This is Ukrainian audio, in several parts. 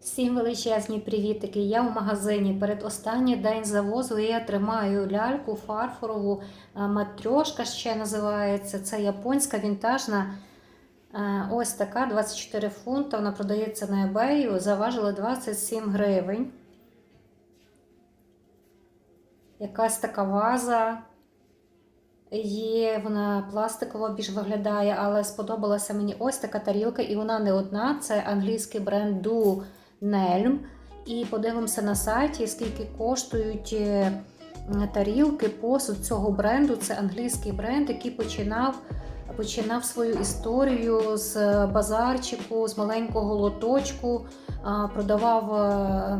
Всім величезні привітики. Я в магазині. Перед останній день завозу і я тримаю ляльку фарфорову е, матрьошка ще називається. Це японська вінтажна. е, Ось така 24 фунта. Вона продається на eBay. Заважила 27 гривень. Якась така ваза. Є, вона пластикова більш виглядає, але сподобалася мені ось така тарілка, і вона не одна. Це англійський бренд Du Nelm. І подивимося на сайті, скільки коштують е, тарілки, посуд цього бренду. Це англійський бренд, який починав, починав свою історію з базарчику, з маленького лоточку, продавав. е,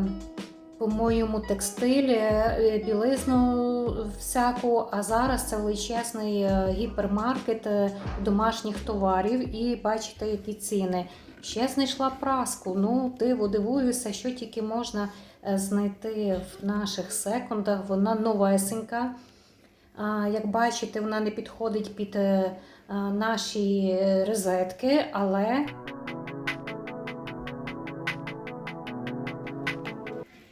по-моєму, текстиль, е, білизну всяку, а зараз це величезний е, гіпермаркет е, домашніх товарів і бачите, які ціни. Ще знайшла праску. Ну, диво дивуюся, що тільки можна е, знайти в наших секундах. Вона новесенька. Як бачите, вона не підходить під е, наші розетки, але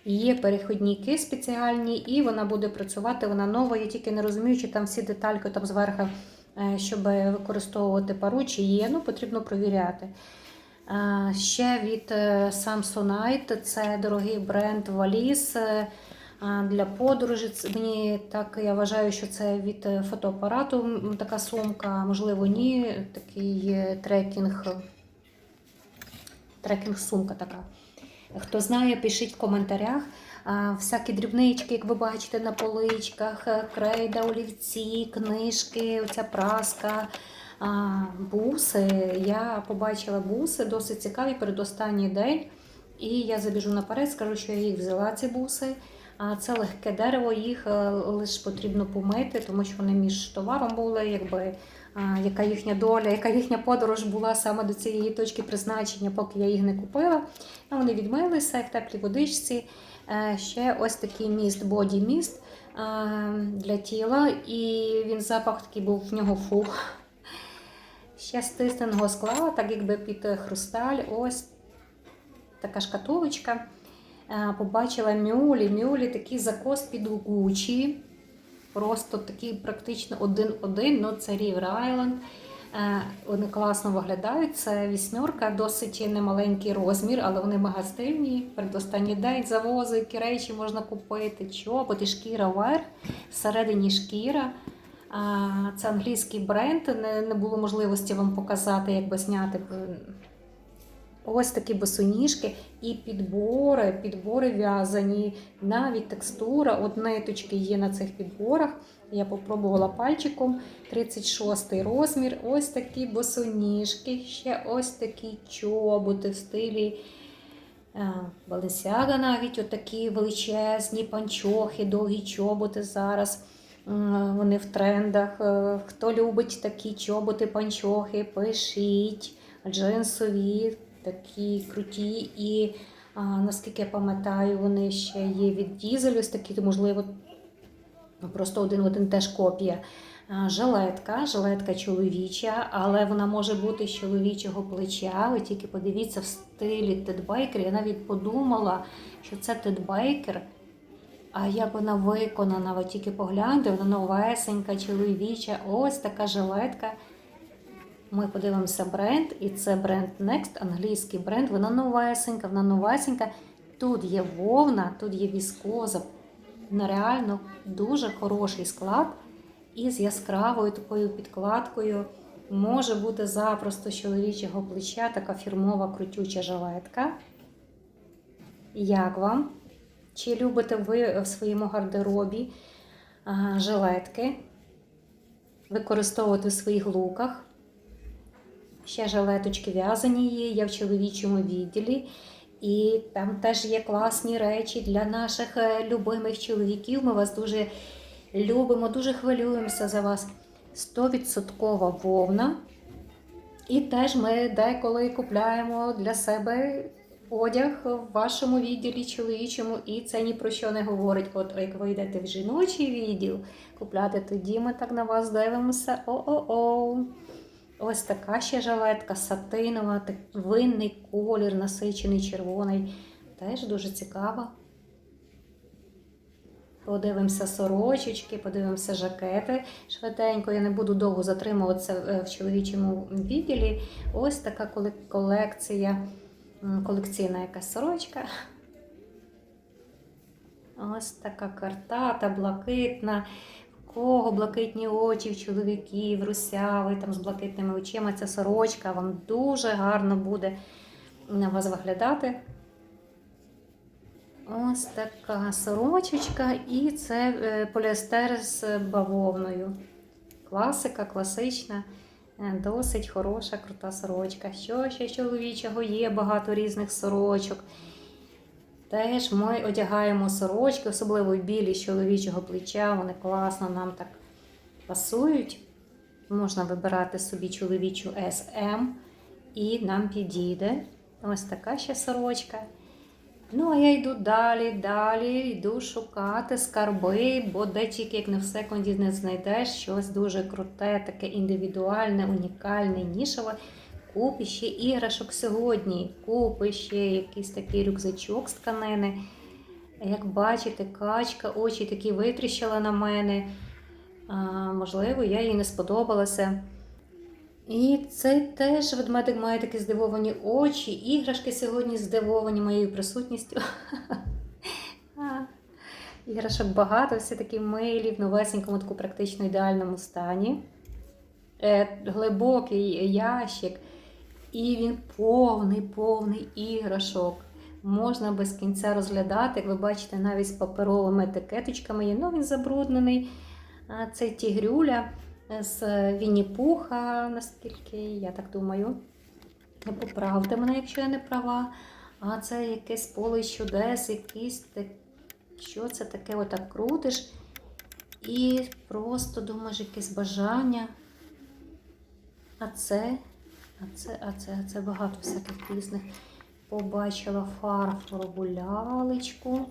Є перехідники спеціальні, і вона буде працювати. Вона нова. Я тільки не розумію, чи там всі детальки там зверху, е, щоб використовувати пару, чи є. Ну, потрібно провіряти. Е, Ще від е, Samsonite це дорогий бренд валіз е, для подорожі. Мені так я вважаю, що це від фотоапарату така сумка, можливо, ні. Такий трекінг, трекінг сумка така. Хто знає, пишіть в коментарях. Всякі дрібнички, як ви бачите, на поличках, крейда, олівці, книжки, оця праска, буси. Я побачила буси, досить цікаві передостанній день. І я забіжу наперед, скажу, що я їх взяла, ці буси. А Це легке дерево, їх е, лише потрібно помити, тому що вони між товаром були, якби яка їхня доля, яка їхня подорож була саме до цієї точки призначення, поки я їх не купила. Вони відмилися в теплій водичці. Е, Ще ось такий міст, боді міст для тіла, і він запах такий був в нього фу. Ще з тисненого скла, так якби під хрусталь, ось така шкатулочка. Е, Побачила мюлі, мюлі такий закос під Гучі. Просто такий практично один-один, ну це Island. Е, Вони класно виглядають. Це вісьмерка, досить немаленький розмір, але вони мега стильні. Передостанній день завози, які речі можна купити, чоботи, шкіра вверх, всередині шкіра. Це англійський бренд. Не, було можливості вам показати, як би зняти. Ось такі босоніжки і підбори, підбори в'язані, навіть текстура, от ниточки є на цих підборах. Я попробувала пальчиком 36 розмір. Ось такі босоніжки, ще ось такі чоботи в стилі Баленсіага навіть отакі величезні панчохи, довгі чоботи зараз. М, Вони в трендах. Е, Хто любить такі чоботи, панчохи, пишіть, джинсові, такі круті. І наскільки я пам'ятаю, вони ще є від дізель, ось такі, можливо, просто один в один теж копія. А, Жилетка, жилетка чоловіча, але вона може бути з чоловічого плеча. Ви тільки подивіться в стилі тедбайкер. Я навіть подумала, що це тедбайкер. А як вона виконана, ви тільки погляньте, вона новесенька, чоловіча, ось така жилетка. Ми подивимося бренд, і це бренд Next, англійський бренд. Вона новесенька, вона новесенька. Тут є вовна, тут є віскоза. Вона реально дуже хороший склад із яскравою такою підкладкою. Може бути запросто з чоловічого плеча така фірмова крутюча жилетка. Як вам? Чи любите ви в своєму гардеробі жилетки використовувати в своїх луках? Ще жилеточки в'язані є, я в чоловічому відділі. І там теж є класні речі для наших е, любимих чоловіків. Ми вас дуже любимо, дуже хвилюємося за вас. 100% вовна. І теж ми деколи купляємо для себе одяг в вашому відділі чоловічому, і це ні про що не говорить. От як ви йдете в жіночий відділ купляти, тоді ми так на вас дивимося. О-о-о. Ось така ще жилетка сатинова, винний колір, насичений червоний. Теж дуже цікава. Подивимося сорочечки, подивимося жакети швиденько. Я не буду довго затримуватися е, в чоловічому відділі. Ось така колекція, колекційна якась сорочка. Ось така картата, блакитна. В кого блакитні очі, в чоловіків, русявий, там з блакитними очима. Ця сорочка вам дуже гарно буде на вас виглядати. Ось така сорочечка, і це е, поліестер з бавовною. Класика, класична, досить хороша, крута сорочка. Що ще чоловічого є багато різних сорочок. Теж ми одягаємо сорочки, особливо білі з чоловічого плеча. Вони класно нам так пасують. Можна вибирати собі чоловічу SM, і нам підійде. Ось така ще сорочка. Ну, а я йду далі, далі, йду шукати скарби, бо де тільки як не в секунді не знайдеш щось дуже круте, таке індивідуальне, унікальне, нішеве. Купи ще іграшок сьогодні, купи ще якийсь такий рюкзачок з тканини. Як бачите, качка, очі такі витріщила на мене. А, можливо, я їй не сподобалася. І цей теж ведмедик має такі здивовані очі. Іграшки сьогодні здивовані моєю присутністю. Іграшок багато, всі такі милі, в новесенькому, таку практично ідеальному стані. Е, глибокий ящик, і він повний, повний іграшок. Можна без кінця розглядати, як ви бачите, навіть з паперовими етикеточками є. Ну, він забруднений. Це тігрюля з Вінні-Пуха, наскільки я так думаю. Не Поправте мене, якщо я не права. А це якесь поле чудес, якийсь так... що це таке, отак крутиш. І просто думаєш якесь бажання. А це, а це, а це, а це багато всяких різних. Побачила фарфорову лялечку.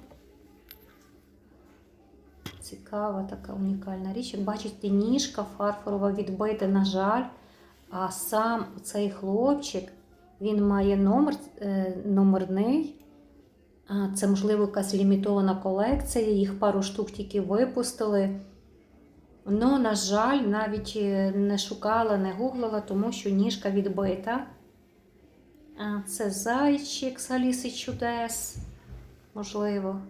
Цікава така унікальна річ. Як бачите, ніжка фарфорова відбита, на жаль. А сам цей хлопчик, він має номер е, номерний. Це, можливо, якась лімітована колекція. Їх пару штук тільки випустили. Ну, на жаль, навіть е, не шукала, не гуглила, тому що ніжка відбита. Це зайчик з Аліси Чудес. Можливо.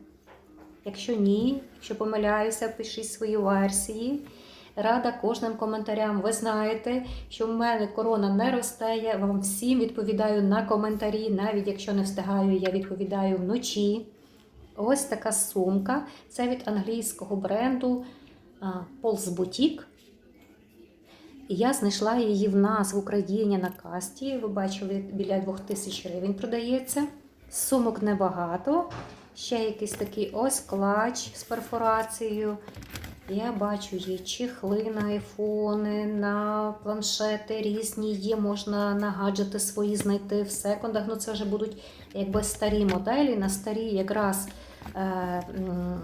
Якщо ні, якщо помиляюся, пишіть свої версії. Рада кожним коментарям. Ви знаєте, що в мене корона не росте. Я вам всім відповідаю на коментарі. Навіть якщо не встигаю, я відповідаю вночі. Ось така сумка. Це від англійського бренду Pulse Boutique. Я знайшла її в нас в Україні на касті. Ви бачили, біля 2000 гривень продається. Сумок небагато. Ще якийсь такий ось клач з перфорацією. Я бачу, є чехли на айфони, на планшети різні, є, можна на гаджети свої знайти в секундах. Ну, це вже будуть якби старі моделі. На старі якраз е,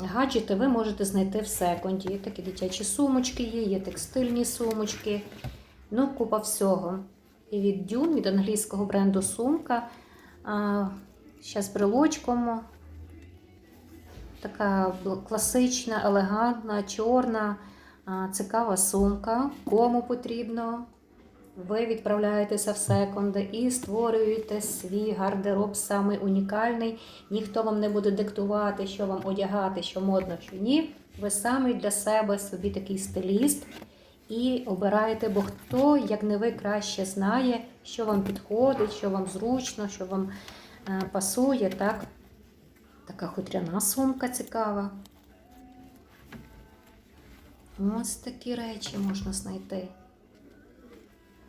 гаджети ви можете знайти в секунді. Є такі дитячі сумочки, є, є текстильні сумочки. Ну, купа всього. І від Dune, від англійського бренду сумка. Ще з брелочком. Така класична, елегантна, чорна, цікава сумка. Кому потрібно. Ви відправляєтеся в секунди і створюєте свій гардероб самий унікальний. Ніхто вам не буде диктувати, що вам одягати, що модно, що ні. Ви самі для себе собі такий стиліст і обираєте, бо хто, як не ви, краще знає, що вам підходить, що вам зручно, що вам е, пасує. так? Така хутряна сумка цікава. Ось такі речі можна знайти.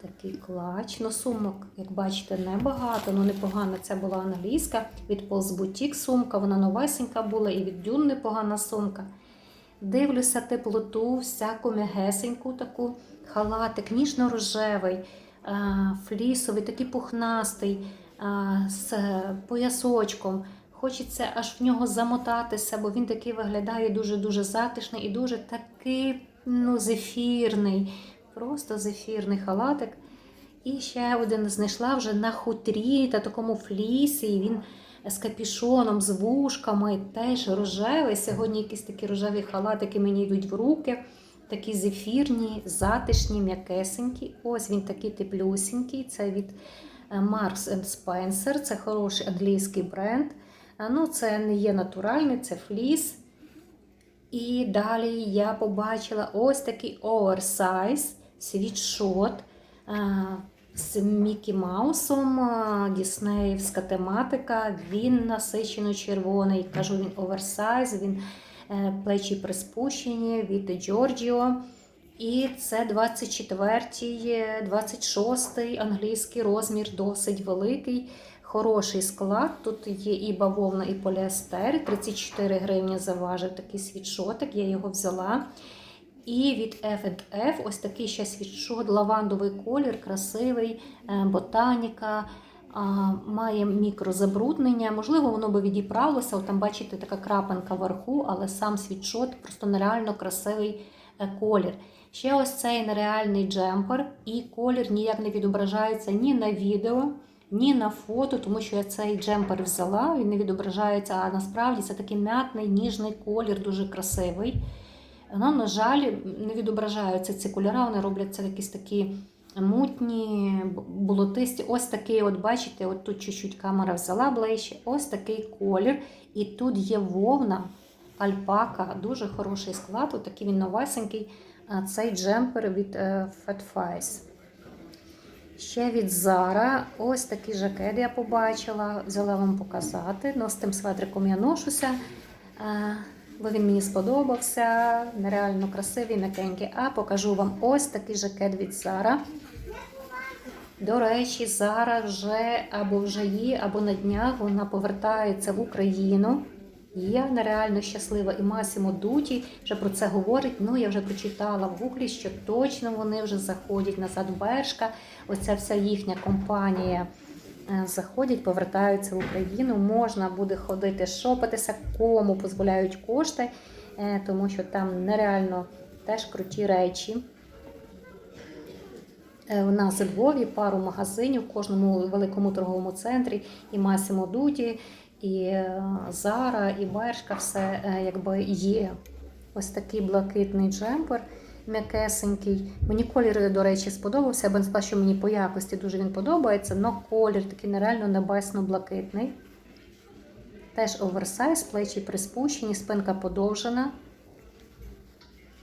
Такий клач. Ну, сумок, як бачите, небагато, ну непогано. Це була англійська. Від Boutique сумка, вона новесенька була, і від Dune непогана сумка. Дивлюся теплоту, всяку м'ягесеньку таку халатик, ніжно-рожевий, флісовий, такий пухнастий, з поясочком. Хочеться аж в нього замотатися, бо він такий виглядає дуже-дуже затишний і дуже такий ну, зефірний. Просто зефірний халатик. І ще один знайшла вже на хутрі та такому флісі. І він з капішоном, з вушками, теж рожевий. Сьогодні якісь такі рожеві халатики мені йдуть в руки. Такі зефірні, затишні, м'якесенькі. Ось він такий теплюсінький. Це від е, Marks Spencer. Це хороший англійський бренд. А, Ну, це не є натуральний, це фліс. І далі я побачила ось такий оверсайз світшот з Мікі Маусом, а, Діснеївська тематика. Він насичено червоний. Кажу, він оверсайз, він е, плечі приспущені від Джорджіо. І це 24-й, 26-й англійський розмір, досить великий. Хороший склад. Тут є і бавовна, і поліестер. 34 гривні заважив такий світшотик, я його взяла. І від F&F ось такий ще світшот, лавандовий колір, красивий, е, ботаніка. Має мікрозабруднення. Можливо, воно би відіправилося. От Там, бачите, така крапинка вверху, але сам світшот просто нереально красивий е, колір. Ще ось цей нереальний джемпер, і колір ніяк не відображається ні на відео, ні на фото, тому що я цей джемпер взяла, він не відображається, а насправді це такий м'ятний, ніжний колір, дуже красивий. Ну, на жаль, не відображаються ці кольори, вони робляться якісь такі мутні, болотисті. Ось такий, от бачите, от тут чуть-чуть камера взяла ближче, ось такий колір. І тут є вовна, альпака, дуже хороший склад, от такий він новесенький. Цей джемпер від е, Fat Fies. Ще від Zara ось такий жакет я побачила, взяла вам показати. Ну, з тим светриком я ношуся, е, бо він мені сподобався. Нереально красивий, м'якенький. А покажу вам ось такий жакет від Zara. До речі, Zara вже або вже є, або на днях вона повертається в Україну. Я нереально щаслива. І Масімо Дуті вже про це говорить. Ну, я вже прочитала в гуглі, що точно вони вже заходять назад в Бершка. Оця вся їхня компанія е, заходять, повертаються в Україну. Можна буде ходити шопитися, кому дозволяють кошти, е, тому що там нереально теж круті речі. Е, У нас у Львові пару магазинів в кожному великому торговому центрі і Масімо Дуті, і е, Зара, і Бершка, все е, якби є. Ось такий блакитний джемпер, м'якесенький. Мені колір, до речі, сподобався. Я б не сказала, що мені по якості дуже він подобається, але колір такий нереально небесно-блакитний. Теж оверсайз, плечі приспущені, спинка подовжена.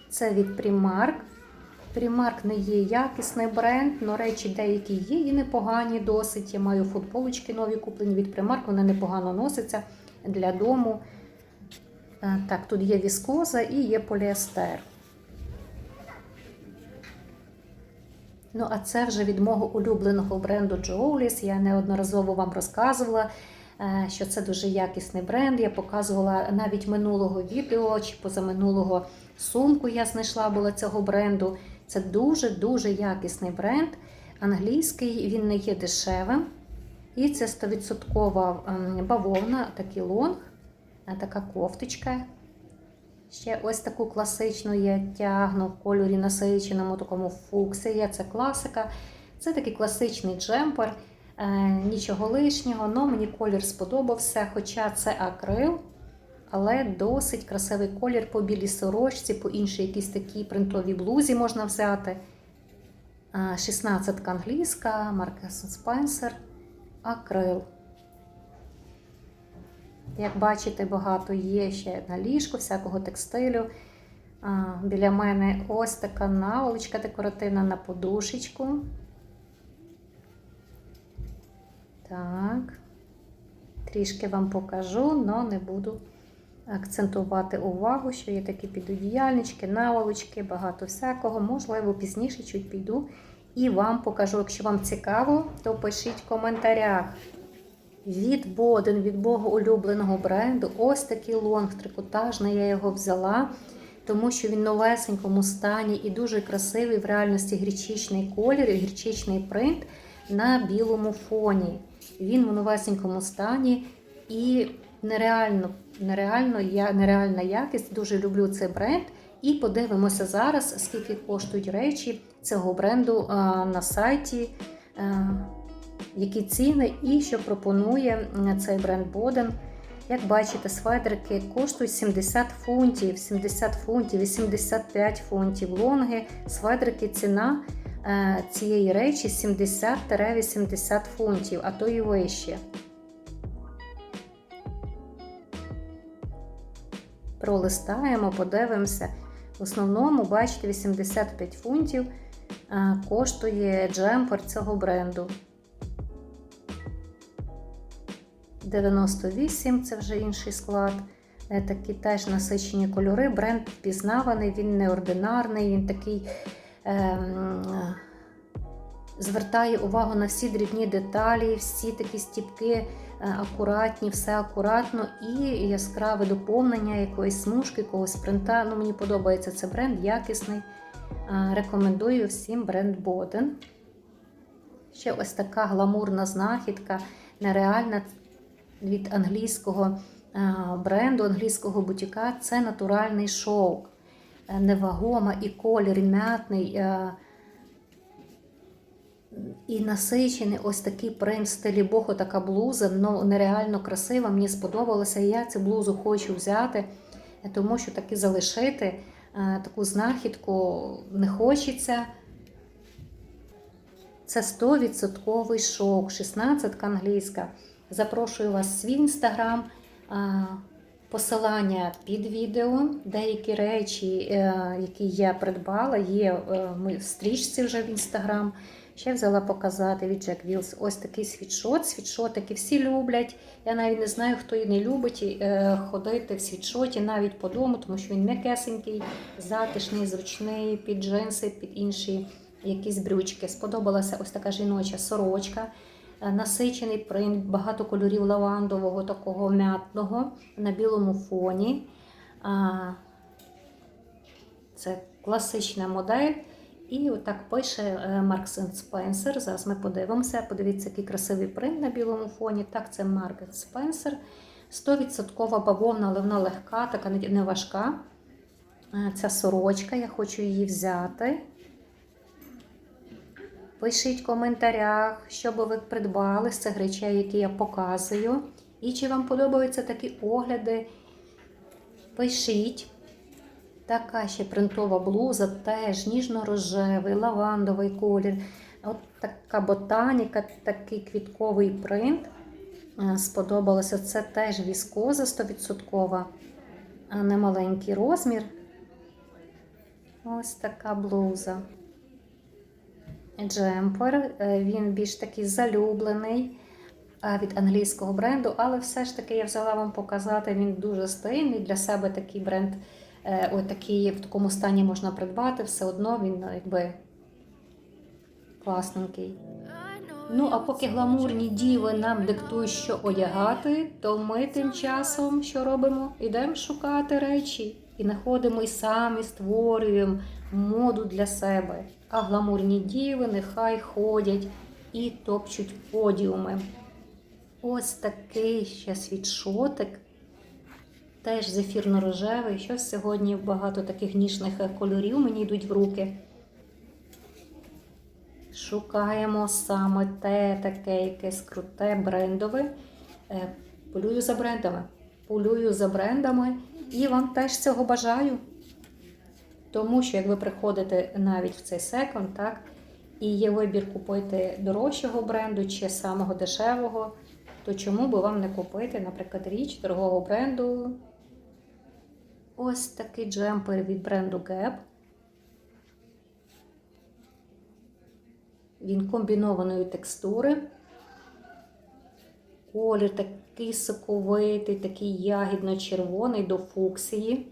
Це від Primark. Primark не є якісний бренд, але речі деякі є і непогані досить. Я маю футболочки нові куплені від Primark, вони непогано носяться для дому. Е, Так, тут є віскоза і є поліестер. Ну, а це вже від мого улюбленого бренду Jowlis. Я неодноразово вам розказувала, е, що це дуже якісний бренд. Я показувала навіть минулого відео чи позаминулого сумку я знайшла була цього бренду. Це дуже-дуже якісний бренд. Англійський, він не є дешевим. І це 100% ем, бавовна, такий лонг, е, така кофточка. Ще ось таку класичну я тягну в кольорі насиченому, такому фуксія. Це класика. Це такий класичний джемпер, е, нічого лишнього, але мені колір сподобався, хоча це акрил, але досить красивий колір по білій сорочці, по іншій якійсь такій принтовій блузі можна взяти. Е, 16 англійська, марка Spencer, акрил. Як бачите, багато є ще на ліжку, всякого текстилю. Біля мене ось така наволочка декоративна на подушечку. Так. Трішки вам покажу, але не буду акцентувати увагу, що є такі підодіяльнички, наволочки, багато всякого. Можливо, пізніше чуть піду і вам покажу. Якщо вам цікаво, то пишіть в коментарях. Від Боден, від Бога улюбленого бренду, ось такий лонг трикотажний, я його взяла, тому що він новесенькому стані і дуже красивий в реальності гірчичний колір і гірчичний принт на білому фоні. Він в новесенькому стані і нереально, нереально, я, нереальна якість. Дуже люблю цей бренд. І подивимося зараз, скільки коштують речі цього бренду на сайті. Які ціни і що пропонує цей бренд Боден. Як бачите, свайдерки коштують 70 фунтів, 70 фунтів, 85 фунтів. Лонги, свайдерки ціна цієї речі 70-80 фунтів, а то і вище. Пролистаємо, подивимося. В основному, бачите, 85 фунтів е, коштує джемпер цього бренду. 98 це вже інший склад. Е, Такі теж насичені кольори. Бренд впізнаваний, він неординарний, він такий е, звертає увагу на всі дрібні деталі, всі такі стіпки е, акуратні, все акуратно і яскраве доповнення якоїсь смужки, якогось принта. Ну, мені подобається цей бренд, якісний. Е, Рекомендую всім бренд Boden. Ще ось така гламурна знахідка, нереальна від англійського е, бренду, англійського бутіка. Це натуральний шовк. Невагома і колір, і м'ятний. Е, І насичений ось такий принт в стилі бохо, така блуза, ну нереально красива. Мені сподобалося. І я цю блузу хочу взяти, е, тому що таки залишити е, таку знахідку не хочеться. Це 100% шок, 16 англійська. Запрошую вас в свій інстаграм. а, Посилання під відео. Деякі речі, е, які я придбала, є е, в стрічці вже в інстаграм. Ще взяла показати від Jack Wills ось такий світшот. Світшотики всі люблять. Я навіть не знаю, хто і не любить е, ходити в світшоті навіть по дому, тому що він м'якесенький, затишний, зручний, під джинси, під інші якісь брючки. Сподобалася ось така жіноча сорочка. Е, Насичений принт, багато кольорів лавандового, такого м'ятного на білому фоні. Це класична модель. І отак пише е, Marks Spencer. Зараз ми подивимося. Подивіться, який красивий принт на білому фоні. Так, це Marks Spencer. 100% бавовна, але вона легка, така не не важка. Е, Ця сорочка, я хочу її взяти. Пишіть в коментарях, що би ви придбали з цих речей, які я показую. І чи вам подобаються такі огляди. Пишіть. Така ще принтова блуза, теж ніжно-рожевий, лавандовий колір. От така ботаніка, такий квітковий принт. Е, Сподобалося. Це теж віскоза 100%, а не маленький розмір. Ось така блуза. Джемпер, е, він більш такий залюблений е, від англійського бренду, але все ж таки я взяла вам показати, він дуже стильний. Для себе такий бренд, е, такий в такому стані можна придбати, все одно він е, якби класненький. Ну, а поки гламурні діви нам диктують, що одягати, то ми тим часом що робимо? Ідемо шукати речі і знаходимо і самі створюємо моду для себе. А гламурні діви нехай ходять і топчуть подіуми. Ось такий ще світшотик. Теж зефірно-рожевий. Щось сьогодні багато таких ніжних кольорів мені йдуть в руки. Шукаємо саме те таке якесь круте брендове. Е, Полюю за брендами. Полюю за брендами і вам теж цього бажаю. Тому що як ви приходите навіть в цей секонд, так, і є вибір купити дорожчого бренду чи самого дешевого, то чому би вам не купити, наприклад, річ дорогого бренду? Ось такий джемпер від бренду Gap. Він комбінованої текстури. Колір такий соковитий, такий ягідно-червоний до фуксії.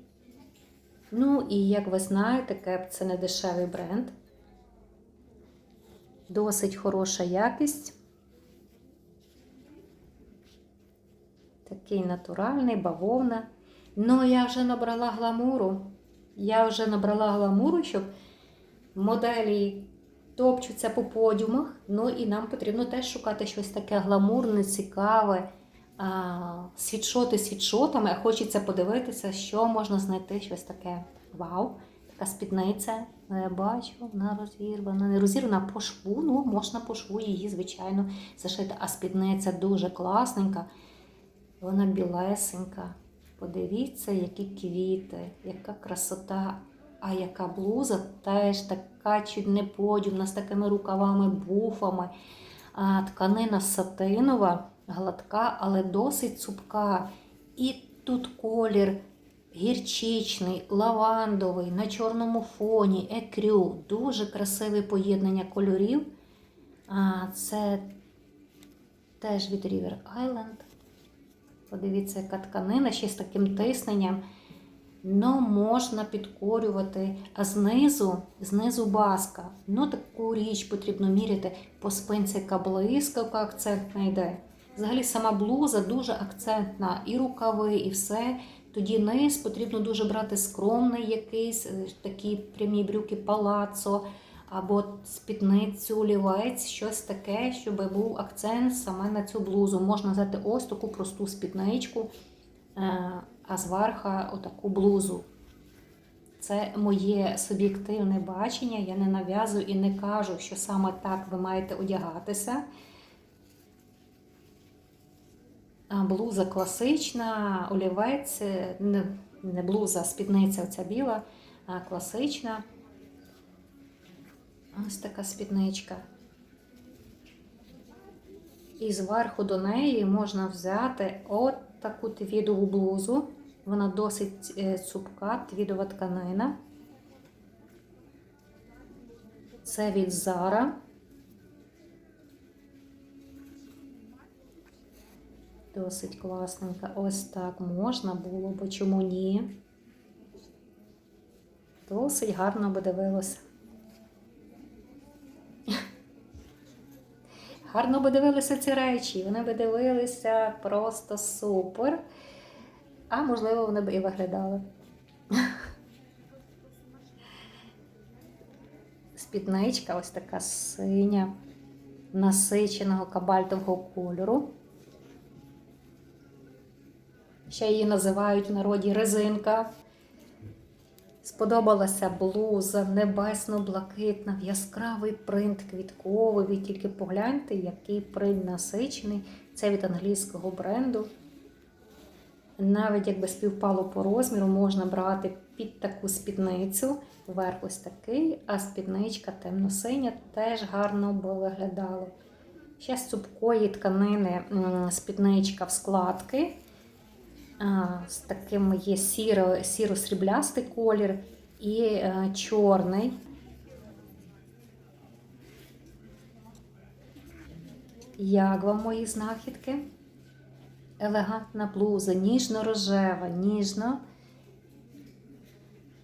Ну і як ви знаєте, Кеп це не дешевий бренд. Досить хороша якість. Такий натуральний, бавовна. Ну, я вже набрала гламуру. Я вже набрала гламуру, щоб моделі топчуться по подіумах. Ну і нам потрібно теж шукати щось таке гламурне, цікаве. А, світшоти світшотами, а хочеться подивитися, що можна знайти щось таке. Вау, така спідниця Ну, Я бачу, вона розірвана. Не розірвана по шву, ну можна по шву її, звичайно, зашити. А спідниця дуже класненька. Вона білесенька. Подивіться, які квіти, яка красота. А яка блуза теж така чуть не подіумна, з такими рукавами, буфами. А, тканина сатинова, гладка, але досить цупка. І тут колір гірчичний, лавандовий, на чорному фоні, екрю. Дуже красиве поєднання кольорів. А, це теж від River Island. Подивіться, яка тканина ще з таким тисненням. Ну, можна підкорювати, а знизу, знизу баска. Ну, таку річ потрібно міряти по спинці, яка блискавка акцентна йде. Взагалі сама блуза дуже акцентна, і рукави, і все. Тоді низ потрібно дуже брати скромний якийсь, е, такі прямі брюки палацо, або спідницю, олівець, щось таке, щоб був акцент саме на цю блузу. Можна взяти ось таку просту спідничку, е, а зверха отаку блузу. Це моє суб'єктивне бачення. Я не нав'язую і не кажу, що саме так ви маєте одягатися. Блуза класична, олівець, не блуза, спідниця оця біла, класична. Ось така спідничка. І зверху до неї можна взяти от таку твідову блузу. Вона досить е, цупка, твідова тканина. Це від Zara. Досить класненька. Ось так можна було, бо чому ні? Досить гарно би дивилося. Гарно би дивилися ці речі, вони би дивилися просто супер. А можливо, вони б і виглядали. Спідничка ось така синя, насиченого кабальтового кольору. Ще її називають в народі резинка. Сподобалася блуза, небесно-блакитна, в яскравий принт квітковий. Ви тільки погляньте, який принт насичений. Це від англійського бренду. Навіть якби співпало по розміру, можна брати під таку спідницю. Верх ось такий, а спідничка темно-синя теж гарно би виглядало. Ще з цупкої тканини спідничка в складки. З таким є сіро, сіро-сріблястий колір і е, чорний. Як вам мої знахідки? Елегантна блуза, ніжно-рожева, ніжно.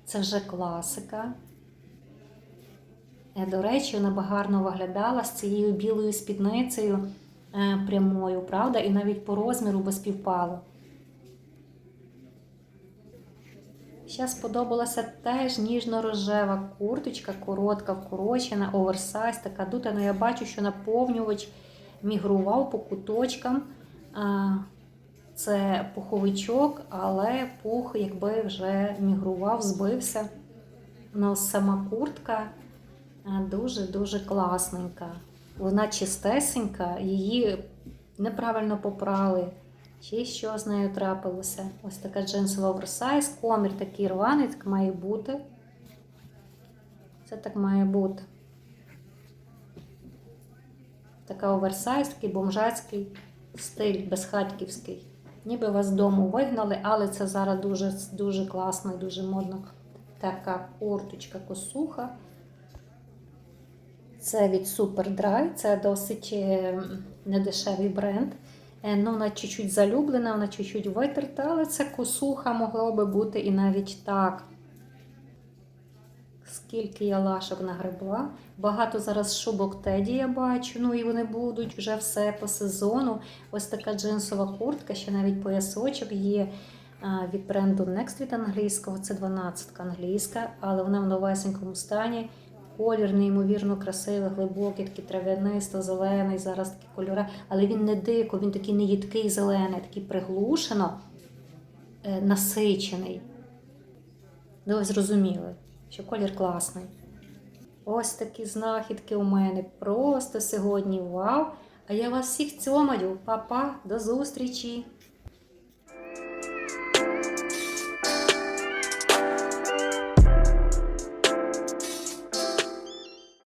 Це вже класика. Е, До речі, вона б гарно виглядала з цією білою спідницею е, прямою, правда? І навіть по розміру би співпало. Ще сподобалася теж ніжно-рожева курточка, коротка, вкорочена, оверсайз, така дута. Ну, я бачу, що наповнювач мігрував по куточкам. Це пуховичок, але пух якби вже мігрував, збився. Ну, сама куртка дуже-дуже класненька. Вона чистесенька, її неправильно попрали. Чи що з нею трапилося? Ось така джинсова оверсайз, комір такий рваний, так має бути. Це так має бути. Така оверсайз, такий бомжацький стиль, безхатьківський. Ніби вас з дому вигнали, але це зараз дуже, дуже класно і дуже модно. Така курточка косуха. Це від Superdry, це досить е, недешевий бренд. Е, Ну, вона чуть-чуть залюблена, вона чуть-чуть витерта, але це косуха могло би бути і навіть так. Скільки я лашок нагребла. Багато зараз шубок Теді я бачу. Ну і вони будуть вже все по сезону. Ось така джинсова куртка, ще навіть поясочок є від бренду Next від англійського. Це 12 англійська, але вона в новесенькому стані. Колір неймовірно красивий, глибокий, такий трав'янисто, зелений, зараз такі кольори. Але він не дико, він такий не їдкий зелений, такий приглушено е, насичений. Ну, ви зрозуміли, що колір класний. Ось такі знахідки у мене. Просто сьогодні вау! А я вас всіх цьомаю. Па-па, до зустрічі!